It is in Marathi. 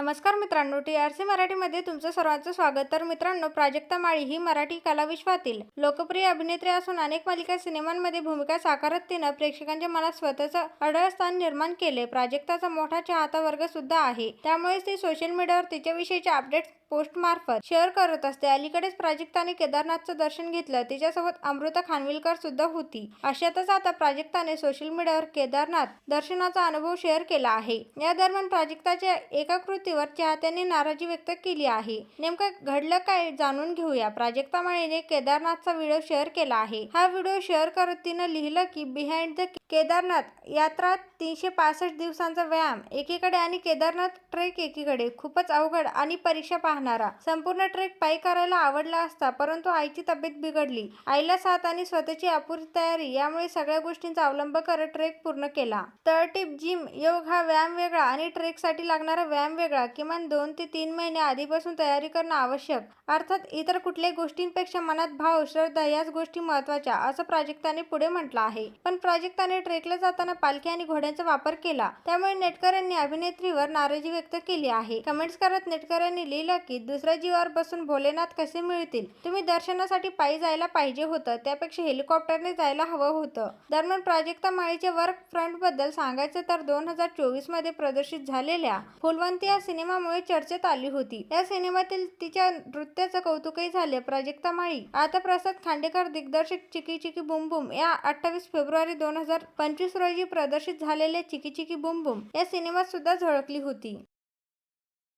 नमस्कार मित्रांनो टी आर सी मराठीमध्ये तुमचं सर्वांचं स्वागत. तर मित्रांनो प्राजक्ता माळी ही मराठी कलाविश्वातील लोकप्रिय अभिनेत्री असून अनेक मालिका सिनेमांमध्ये भूमिका साकारत तिनं प्रेक्षकांच्या मनात स्वतःचं अढळ स्थान निर्माण केले. प्राजक्ताचा मोठा चाहता वर्ग सुद्धा आहे. त्यामुळेच ती सोशल मीडियावर तिच्याविषयीचे अपडेट्स पोस्टमार्फत शेअर करत असते. अलीकडेच प्राजक्ताने केदारनाथचं दर्शन घेतलं. तिच्यासोबत अमृता खानविलकर सुद्धा होती. अशातच आता प्राजक्ताने सोशल मीडियावर केदारनाथ दर्शनाचा अनुभव शेअर केला आहे. या दरम्यान प्राजक्ताच्या एका कृतीवर चाहत्यांनी नाराजी व्यक्त केली आहे. नेमकं घडलं काय जाणून घेऊया. प्राजक्ता माळीने केदारनाथचा व्हिडिओ शेअर केला आहे. हा व्हिडिओ शेअर करत तिनं लिहिलं की बिहाइंड द केदारनाथ यात्रा तीनशे पासष्ट दिवसांचा व्यायाम एकीकडे आणि केदारनाथ ट्रेक एकीकडे खूपच अवघड आणि परीक्षा पाहणारा. संपूर्ण ट्रेक पायी करायला आवडला असता परंतु आईची तब्येत बिघडली. आईला साथ आणि स्वतःची अपुरी तयारी यामुळे सगळ्या गोष्टींचा अवलंब करत ट्रेक पूर्ण केला. तळटीप जिम योग हा व्यायाम वेगळा आणि ट्रेकसाठी लागणारा व्यायाम वेगळा. किमान दोन ते तीन महिने आधीपासून तयारी करणं आवश्यक. अर्थात इतर कुठल्याही गोष्टींपेक्षा मनात भाव श्रद्धा याच गोष्टी महत्त्वाच्या असं प्राजक्ताने पुढे म्हटलं आहे. पण प्राजक्ताने ट्रेकला जाताना पालखी आणि घोड्यांचा वापर केला. त्यामुळे नेटकऱ्यांनी अभिनेत्रीवर नाराजी व्यक्त केली आहे. कमेंट्स करत नेटकरांनी लिहिलं की दुसऱ्या जीवावर बसून भोलेनाथ कसे मिळतील? तुम्ही दर्शनासाठी पायी जायला पाहिजे होतं. त्यापेक्षा हेलिकॉप्टरने जायला हवं होतं. दरम्यान प्राजक्ता माळीच्या वर्क फ्रंटबद्दल सांगायचं तर दोन हजार चोवीसमध्ये प्रदर्शित झालेल्या फुलवंती या सिनेमामुळे चर्चेत आली होती. या सिनेमातील तिच्या नृत्याचं कौतुकही झाले. प्राजक्ता माळी आता प्रसाद खांडेकर दिग्दर्शित चिकी चिकी बुम बुम या अठ्ठावीस फेब्रुवारी दोन हजार पंचवीस रोजी प्रदर्शित झालेल्या चिकी चिकी बुम बुम या सिनेमात सुद्धा झळकली होती.